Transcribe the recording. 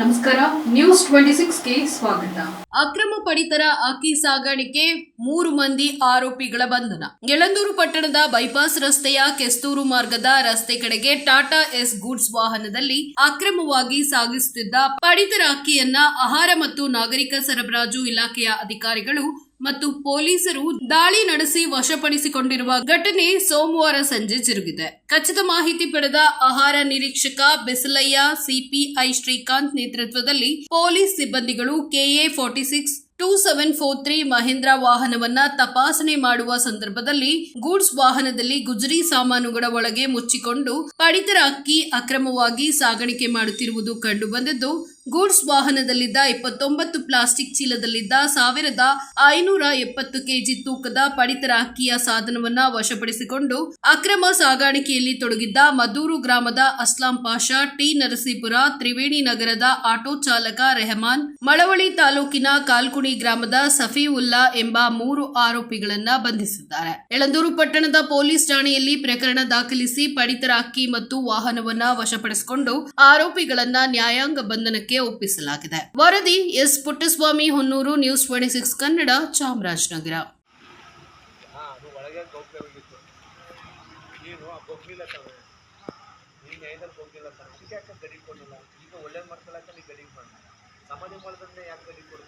ನಮಸ್ಕಾರ news twenty ಸಿಕ್ಸ್ಗೆ ಸ್ವಾಗತ. ಅಕ್ರಮ ಪಡಿತರ ಅಕ್ಕಿ ಸಾಗಾಣಿಕೆ, ಮೂರು ಮಂದಿ ಆರೋಪಿಗಳ ಬಂಧನ. ಯಳಂದೂರು ಪಟ್ಟಣದ ಬೈಪಾಸ್ ರಸ್ತೆಯ ಕೆಸ್ತೂರು ಮಾರ್ಗದ ರಸ್ತೆ ಕಡೆಗೆ ಟಾಟಾ ಎಸ್ ಗೂಡ್ಸ್ ವಾಹನದಲ್ಲಿ ಅಕ್ರಮವಾಗಿ ಸಾಗಿಸುತ್ತಿದ್ದ ಪಡಿತರ ಅಕ್ಕಿಯನ್ನ ಆಹಾರ ಮತ್ತು ನಾಗರಿಕ ಸರಬರಾಜು ಇಲಾಖೆಯ ಅಧಿಕಾರಿಗಳು ಮತ್ತು ಪೊಲೀಸರು ದಾಳಿ ನಡೆಸಿ ವಶಪಡಿಸಿಕೊಂಡಿರುವ ಘಟನೆ ಸೋಮವಾರ ಸಂಜೆ ಜರುಗಿದೆ. ಖಚಿತ ಮಾಹಿತಿ ಪಡೆದ ಆಹಾರ ನಿರೀಕ್ಷಕ ಬೆಸಲಯ್ಯ, ಸಿಪಿಐ ಶ್ರೀಕಾಂತ್ ನೇತೃತ್ವದಲ್ಲಿ ಪೊಲೀಸ್ ಸಿಬ್ಬಂದಿಗಳು KA forty six two seven four three Mahindra ವಾಹನವನ್ನ ತಪಾಸಣೆ ಮಾಡುವ ಸಂದರ್ಭದಲ್ಲಿ ಗೂಡ್ಸ್ ವಾಹನದಲ್ಲಿ ಗುಜರಿ ಸಾಮಾನುಗಳ ಒಳಗೆ ಮುಚ್ಚಿಕೊಂಡು ಪಡಿತರ ಅಕ್ಕಿ ಅಕ್ರಮವಾಗಿ ಸಾಗಾಣಿಕೆ ಮಾಡುತ್ತಿರುವುದು ಕಂಡುಬಂದಿದ್ದು. ಗೂಡ್ಸ್ ವಾಹನದಲ್ಲಿದ್ದ ಇಪ್ಪತ್ತೊಂಬತ್ತು ಪ್ಲಾಸ್ಟಿಕ್ ಚೀಲದಲ್ಲಿದ್ದ ಸಾವಿರದ ಐನೂರ ಎಪ್ಪತ್ತು ಕೆಜಿ ತೂಕದ ಪಡಿತರ ಅಕ್ಕಿಯ ಸಾಧನವನ್ನ ವಶಪಡಿಸಿಕೊಂಡು ಅಕ್ರಮ ಸಾಗಾಣಿಕೆಯಲ್ಲಿ ತೊಡಗಿದ್ದ ಮದೂರು ಗ್ರಾಮದ ಅಸ್ಲಾಂ ಪಾಷಾ, ಟಿ ನರಸೀಪುರ, ತ್ರಿವೇಣಿ ನಗರದ ಆಟೋ ಚಾಲಕ ರೆಹಮಾನ್, ಮಳವಳ್ಳಿ ತಾಲೂಕಿನ ಕಾಲ್ಕುಣಿ ಗ್ರಾಮದ ಸಫೀವುಲ್ಲಾ ಎಂಬ ಮೂರು ಆರೋಪಿಗಳನ್ನ ಬಂಧಿಸಿದ್ದಾರೆ. ಯಳಂದೂರು ಪಟ್ಟಣದ ಪೊಲೀಸ್ ಠಾಣೆಯಲ್ಲಿ ಪ್ರಕರಣ ದಾಖಲಿಸಿ ಪಡಿತರ ಅಕ್ಕಿ ಮತ್ತು ವಾಹನವನ್ನ ವಶಪಡಿಸಿಕೊಂಡು ಆರೋಪಿಗಳನ್ನ ನ್ಯಾಯಾಂಗ ಬಂಧನಕ್ಕೆ ಒಪ್ಪಿಸಲಾಗಿದೆ. ವರದಿ S Puttaswamy, Honnur, news twenty six Kannada, Chamarajanagar. ಈಗ ಮಾಡಿದ್ರೆ ಯಾಕೆ ಗಡಿ ಕೊಡ್ಬಾರ್ದು